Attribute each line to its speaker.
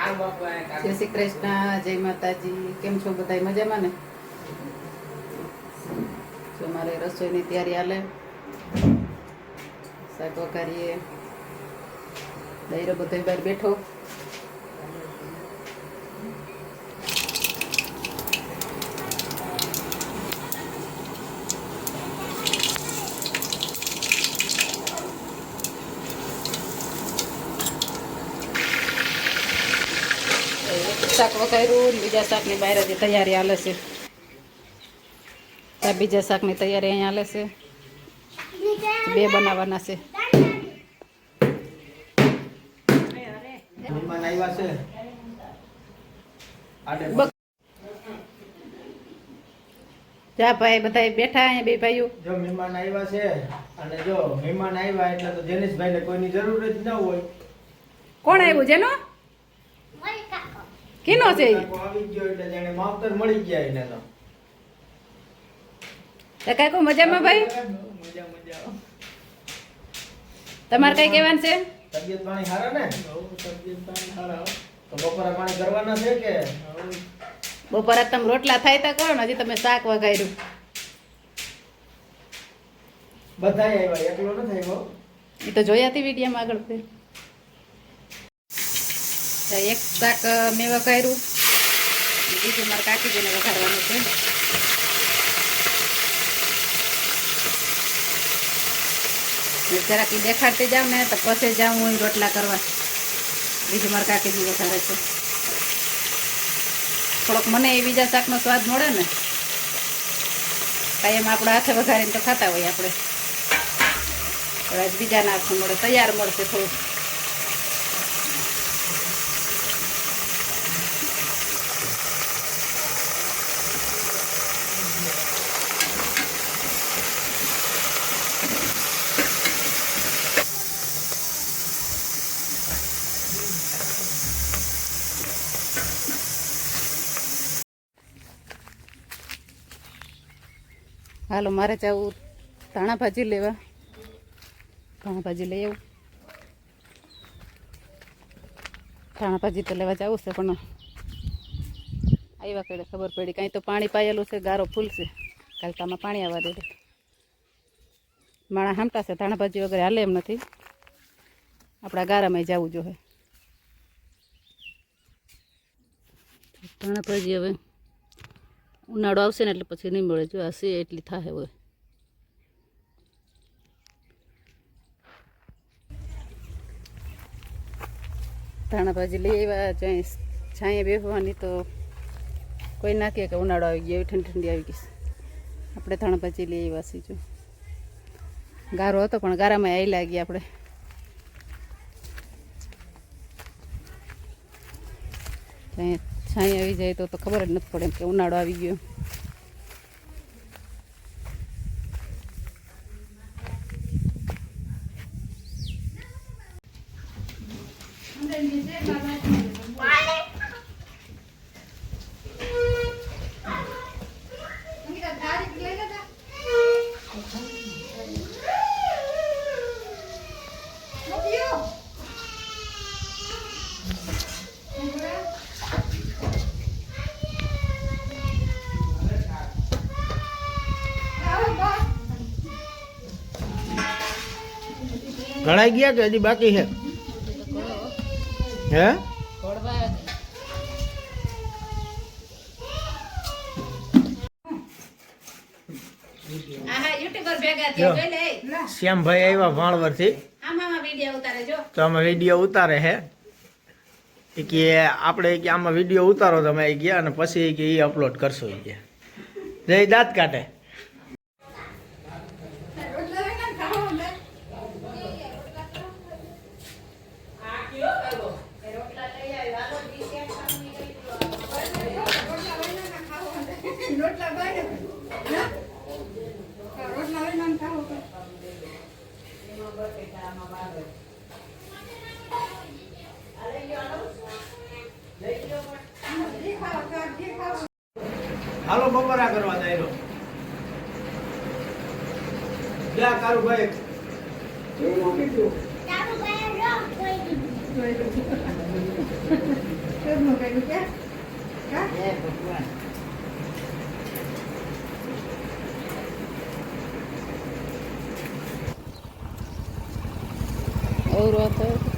Speaker 1: જય શ્રી કૃષ્ણ જય માતાજી. કેમ છો બધા મજામાં ને? જો મારે રસોઈની તૈયારી હાલે. શાક વઘારીએ. દહીરો બધો બહાર બેઠો એક શાક વઘાર્યું બીજા શાકની બહાર હજી તૈયારી હાલે છે. ત્યાં બીજા શાકની તૈયારી અહીંયા હાલે છે. બે બનાવવાના છે. જા ભાઈ બધા બેઠા અહીંયા બે ભાઈઓ.
Speaker 2: જો મહેમાન આવ્યા છે અને જો મહેમાન આવ્યા એટલે તો જેનિશભાઈને કોઈની જરૂર જ ન હોય.
Speaker 1: કોણ આવ્યું જેનો? કીનો છે
Speaker 2: આવી ગયો એટલે જાણે માવતર મળી ગયા એને તો.
Speaker 1: તો કાકો મજામાં ભાઈ?
Speaker 2: મજા મજા
Speaker 1: તમારે કઈ કહેવાનું છે?
Speaker 2: તબિયત પાણી સારા ને? તબિયત પાણી સારા તો બપોરે પાણી કરવાના છે કે?
Speaker 1: બપોરે તમે રોટલા થાય તો કરો ને હજી તમે શાક વગાડ્યું
Speaker 2: બધાય આવ્યા એકલો નથી આવ્યો.
Speaker 1: એ તો જોયા હતી વિડીયોમાં આગળ ફેર. તો એક શાક મેં વઘાર્યું. બીજું મારા કાકીજીને વઘારવાનું છે. જરાક દેખાડતી જાવ ને, તો પછી જાઉં હું રોટલા કરવા. બીજું મારા કાકીજી વઘારે છે. થોડોક મને એ બીજા શાકનો સ્વાદ મળે ને, કાંઈ એમ આપણા હાથે વઘારીને તો ખાતા હોય આપણે. બીજાના હાથમાં મળે, તૈયાર મળશે થોડું હાલો, મારે જવું ધાણા ભાજી લેવા. ધાણા ભાજી લઈ આવું. ધાણા ભાજી તો લેવા જવું છે, પણ આવ્યા કડે ખબર પડી. કાંઈ તો પાણી પાયેલું છે, ગારો ફૂલશે કાલ તો પાણી આવવા દે માણા હામટા છે, ધાણા ભાજી વગેરે હાલે એમ નથી. આપણા ગારામાં જવું જોઈએ ધાણા ભાજી હવે ઉનાળો આવશે ને એટલે પછી નહીં મળે. જો છે, એટલી થાય હોય ધાણા ભાજી લઈ આવ્યા, જ્યાં છાંયે બેસવાની તો કોઈ ના કહે કે ઉનાળો આવી ગયો, ઠંડી ઠંડી આવી ગઈ આપણે ધાણા ભાજી લઈ આવ્યા છીએ, જો. ગારો હતો, પણ ગારામાં આવી લાગી આપણે. ત્યાં છાંય આવી જાય તો તો ખબર જ નથી પડે એમ કે ઉનાળો આવી ગયો.
Speaker 2: ઘણાઈ ગયા કે હજી બાકી છે. હે? જો. શ્યામભાઈ આવ્યા ભાણવરથી તો અમે વીડિયો ઉતારે છે. એ કે આપણે કે આમાં વીડિયો ઉતારો તમે એ ગયા અને પછી કે એ અપલોડ કરશો એ કે. જય દાંત કાઢે હાલો બપોરા કરવા જાય જા કારુભાઈ.
Speaker 3: તારું ગયા જો કોઈ પગનું કર્યું કે કા?
Speaker 1: અવરો હતો